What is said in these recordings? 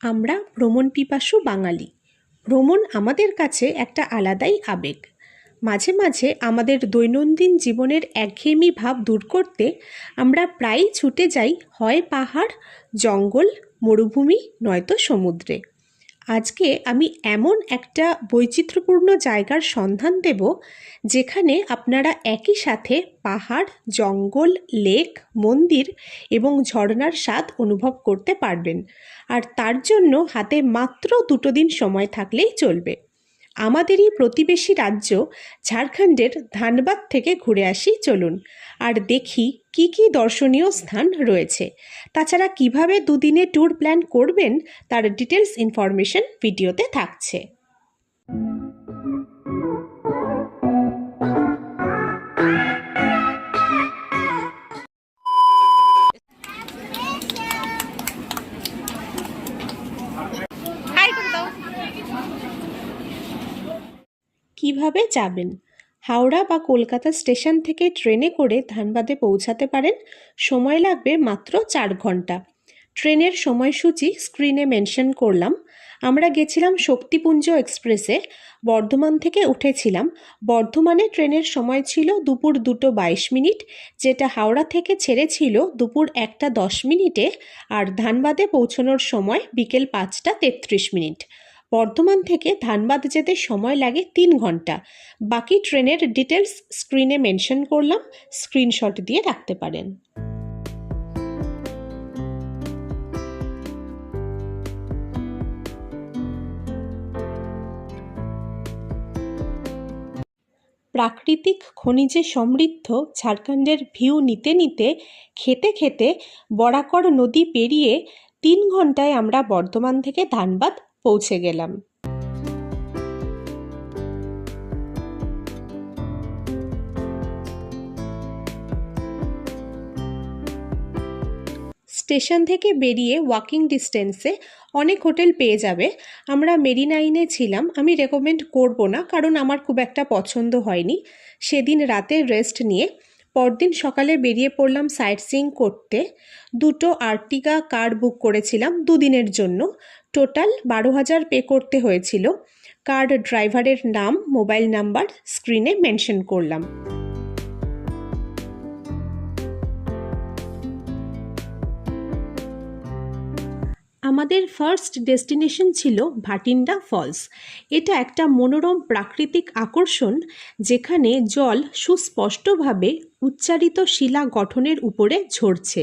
আমরা ভ্রমণ পিপাসু বাঙালি। ভ্রমণ আমাদের কাছে একটা আলাদাই আবেগ। মাঝে মাঝে আমাদের দৈনন্দিন জীবনের একঘেয়েমি ভাব দূর করতে আমরা প্রায়ই ছুটে যাই হয় পাহাড়, জঙ্গল, মরুভূমি, নয়তো সমুদ্রে। আজকে আমি এমন একটা বৈচিত্র্যপূর্ণ জায়গার সন্ধান দেব যেখানে আপনারা একই সাথে পাহাড়, জঙ্গল, লেক, মন্দির এবং ঝর্ণার স্বাদ অনুভব করতে পারবেন। আর তার জন্য হাতে মাত্র দুটো দিন সময় থাকলেই চলবে। আমাদেরই প্রতিবেশী রাজ্য ঝাড়খণ্ডের ধানবাদ থেকে ঘুরে আসি, চলুন। আর দেখি কি কি দর্শনীয় স্থান রয়েছে? তাছাড়া কীভাবে দুদিনে ট্যুর প্ল্যান করবেন? তার ডিটেলস ইনফরমেশন ভিডিওতে থাকছে। কীভাবে যাবেন? হাওড়া বা কলকাতা স্টেশন থেকে ট্রেনে করে ধানবাদে পৌঁছাতে পারেন। সময় লাগবে মাত্র চার ঘণ্টা। ট্রেনের সময়সূচি স্ক্রিনে মেনশন করলাম। আমরা গেছিলাম শক্তিপুঞ্জ এক্সপ্রেসে। বর্ধমান থেকে উঠেছিলাম। বর্ধমানে ট্রেনের সময় ছিল দুপুর দুটো বাইশ মিনিট, যেটা হাওড়া থেকে ছেড়েছিল দুপুর একটা দশ মিনিটে, আর ধানবাদে পৌঁছানোর সময় বিকেল পাঁচটা তেত্রিশ মিনিট। বর্ধমান থেকে ধানবাদ যেতে সময় লাগে তিন ঘণ্টা। বাকি ট্রেনের ডিটেলস স্ক্রিনে মেনশন করলাম, স্ক্রিনশট দিয়ে রাখতে পারেন। প্রাকৃতিক খনিজে সমৃদ্ধ ঝাড়খণ্ডের ভিউ নিতে নিতে, খেতে খেতে বরাকর নদী পেরিয়ে তিন ঘন্টায় আমরা বর্ধমান থেকে ধানবাদ পৌঁছে গেলাম। স্টেশন থেকে বেরিয়ে ওয়াকিং ডিস্টেন্সে অনেক হোটেল পেয়ে যাবে। আমরা মেরিনাইনে ছিলাম। আমি রেকমেন্ড করব না, কারণ আমার খুব একটা পছন্দ হয়নি। সেদিন রাতে রেস্ট নিয়ে পরদিন সকালে বেরিয়ে পড়লাম সাইট সিং করতে। দুটো আর্টিকা কার বুক করেছিলাম দুদিনের জন্য। টোটাল বারো হাজার পে করতে হয়েছিল। কার ড্রাইভারের নাম মোবাইল নাম্বার স্ক্রিনে মেনশন করলাম। আমাদের ফার্স্ট ডেস্টিনেশন ছিল ভাটিন্ডা ফলস এটা একটা মনোরম প্রাকৃতিক আকর্ষণ যেখানে জল সুস্পষ্টভাবে উচ্চারিত শিলা গঠনের উপরে ঝরছে।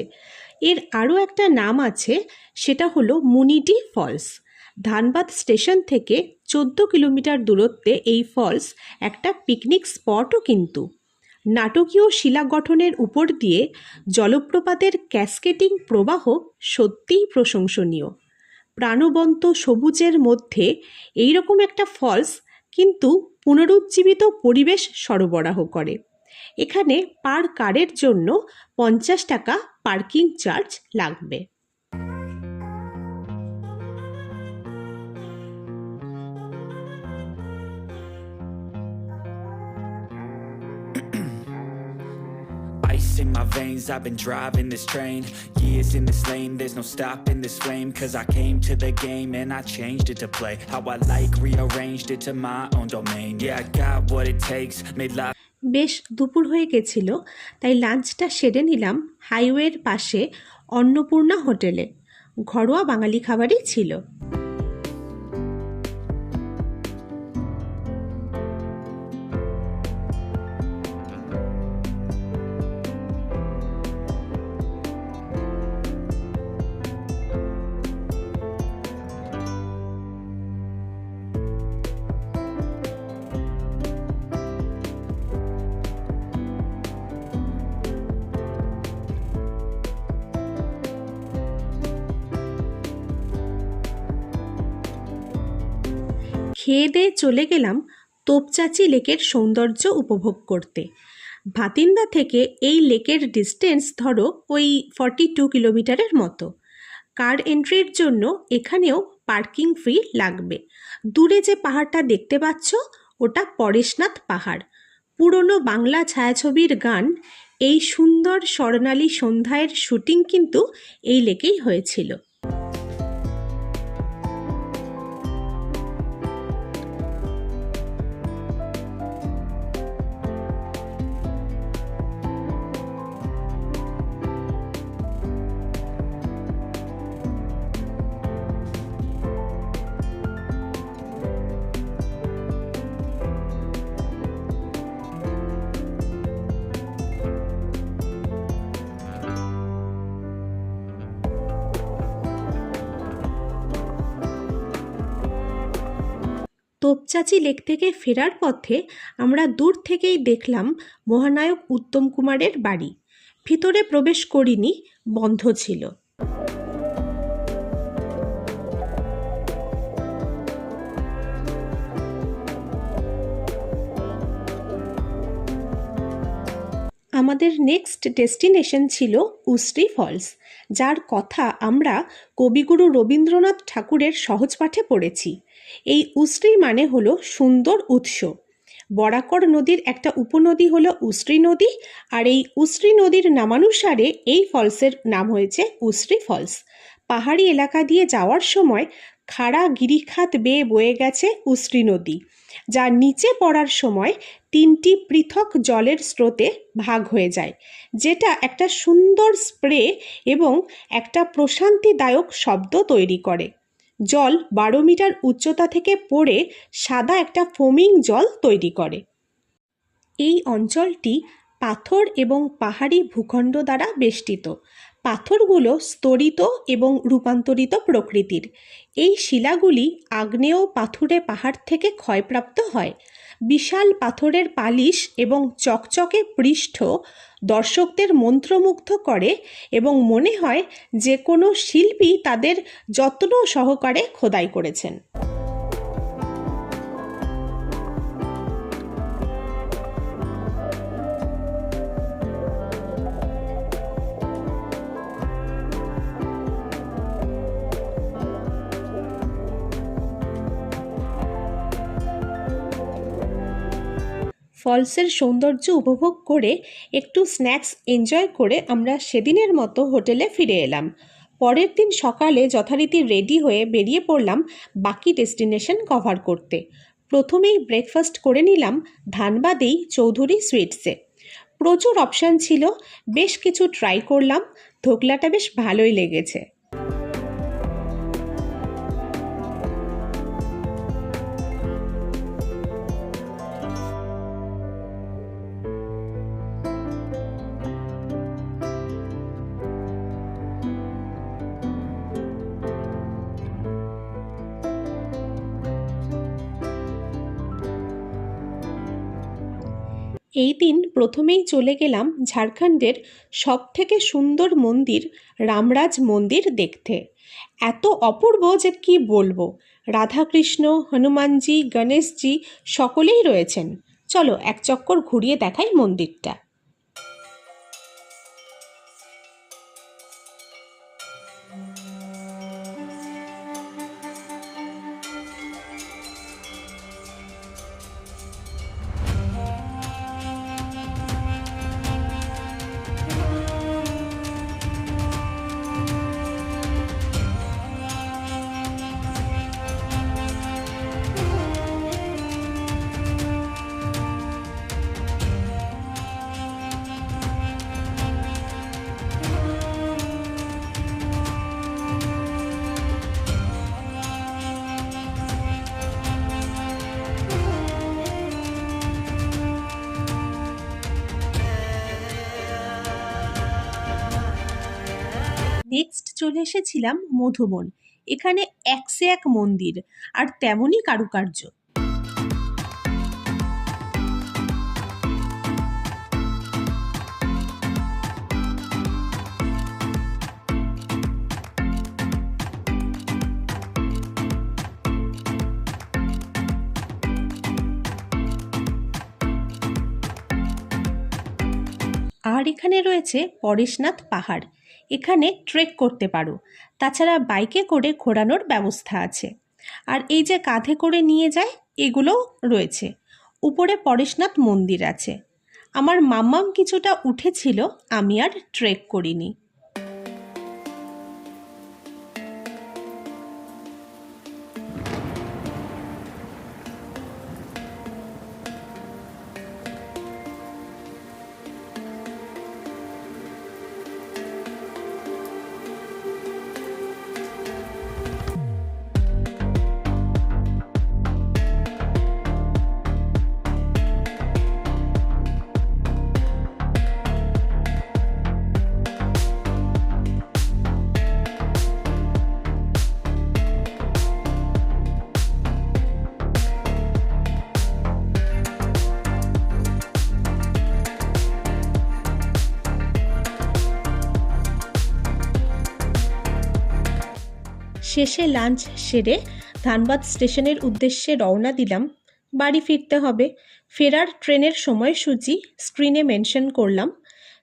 এর আরও একটা নাম আছে, সেটা হলো মুনিটি ফলস ধানবাদ স্টেশন থেকে চোদ্দ কিলোমিটার দূরত্বে এই ফলস একটা পিকনিক স্পটও কিন্তু। নাটকীয় শিলা গঠনের উপর দিয়ে জলপ্রপাতের ক্যাসকেটিং প্রবাহ সত্যিই প্রশংসনীয়। প্রাণবন্ত সবুজের মধ্যে এই রকম একটা ফলস কিন্তু পুনরুজ্জীবিত পরিবেশ সরবরাহ করে। এখানে পার কারের জন্য পঞ্চাশ টাকা পার্কিং চার্জ লাগবে। Veins, I've been driving this train Years in this lane, there's no stopping this flame Cause I came to the game and I changed it to play How I like, rearranged it to my own domain Yeah, I got what it takes, made life বেশ দুপুর হয়ে গেছিল তাই লাঞ্চটা সেরে নিলাম হাইওয়ের পাশে অন্নপূর্ণা হোটেলে ঘরোয়া বাঙালি খাবারই ছিল খেয়ে দিয়ে চলে গেলাম তোপচাচি লেকের সৌন্দর্য উপভোগ করতে। ভাতিন্দা থেকে এই লেকের ডিস্টেন্স ধরো ওই ফর্টি টু কিলোমিটারের মতো। কার এন্ট্রির জন্য এখানেও পার্কিং ফি লাগবে। দূরে যে পাহাড়টা দেখতে পাচ্ছ, ওটা পরেশনাথ পাহাড়। পুরনো বাংলা ছায়াছবির গান, এই সুন্দর স্বর্ণালী সন্ধ্যায়ের শুটিং কিন্তু এই লেকেই হয়েছিল। তোপচাচি লেক থেকে ফেরার পথে আমরা দূর থেকেই দেখলাম মহানায়ক উত্তম কুমারের বাড়ি। ভিতরে প্রবেশ করিনি, বন্ধ ছিল। আমাদের নেক্সট ডেস্টিনেশন ছিল উশ্রী ফলস যার কথা আমরা কবিগুরু রবীন্দ্রনাথ ঠাকুরের সহজ পাঠে পড়েছি। এই উশ্রী মানে হলো সুন্দর উৎস। বরাকর নদীর একটা উপনদী হলো উশ্রী নদী, আর এই উশ্রী নদীর নামানুসারে এই ফলসের নাম হয়েছে উশ্রী ফলস। পাহাড়ি এলাকা দিয়ে যাওয়ার সময় খাড়া গিরিখাত বেয়ে বয়ে গেছে উশ্রী নদী, যা নিচে পড়ার সময় তিনটি পৃথক জলের স্রোতে ভাগ হয়ে যায়, যেটা একটা সুন্দর স্প্রে এবং একটা প্রশান্তিদায়ক শব্দ তৈরি করে। জল বারো মিটার উচ্চতা থেকে পড়ে সাদা একটা ফোমিং জল তৈরি করে। এই অঞ্চলটি পাথর এবং পাহাড়ি ভূখণ্ড দ্বারা বেষ্টিত। পাথরগুলো স্তরিত এবং রূপান্তরিত প্রকৃতির। এই শিলাগুলি আগ্নেয় পাথুরে পাহাড় থেকে ক্ষয়প্রাপ্ত হয়। বিশাল পাথরের পালিশ এবং চকচকে পৃষ্ঠ দর্শকদের মন্ত্রমুগ্ধ করে এবং মনে হয় যে কোনো শিল্পী তাদের যত্ন সহকারে খোদাই করেছেন। ফলসের সৌন্দর্য উপভোগ করে একটু স্ন্যাক্স এনজয় করে আমরা সেদিনের মতো হোটেলে ফিরে এলাম। পরের দিন সকালে যথারীতি রেডি হয়ে বেরিয়ে পড়লাম বাকি ডেস্টিনেশন কভার করতে। প্রথমেই ব্রেকফাস্ট করে নিলাম ধানবাদেই চৌধুরী সুইটসে। প্রচুর অপশান ছিল, বেশ কিছু ট্রাই করলাম, ধোকলাটা বেশ ভালোই লেগেছে। এই দিন প্রথমেই চলে গেলাম ঝাড়খণ্ডের সব থেকে সুন্দর মন্দির রামরাজ মন্দির দেখতে। এত অপূর্ব যে কি বলব, রাধাকৃষ্ণ, হনুমানজি, গণেশজি সকলেই রয়েছেন। চলো এক চক্কর ঘুরিয়ে দেখাই মন্দিরটা। চলে এসেছিলাম মধুবন। এখানে এক সে এক মন্দির আর তেমনই কারুকার্য। আর এখানে রয়েছে পরেশনাথ পাহাড়। এখানে ট্রেক করতে পারো। তাছাড়া বাইকে করে ঘোরানোর ব্যবস্থা আছে। আর এই যে কাঁধে করে নিয়ে যায়, এগুলো রয়েছে। উপরে পরেশনাথ মন্দির আছে। আমার মাম্মাম কিছুটা উঠেছিল, আমি আর ট্রেক করিনি। শেষে লাঞ্চ সেরে ধানবাদ স্টেশনের উদ্দেশ্যে রওনা দিলাম। বাড়ি ফিরতে হবে। ফেরার ট্রেনের সময়সূচি স্ক্রিনে মেনশন করলাম।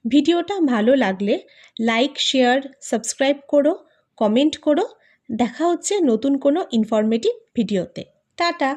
ভিডিওটা ভালো লাগলে লাইক, শেয়ার, সাবস্ক্রাইব করো, কমেন্ট করো। দেখা হচ্ছে নতুন কোনো ইনফরমেটিভ ভিডিওতে। টাটা!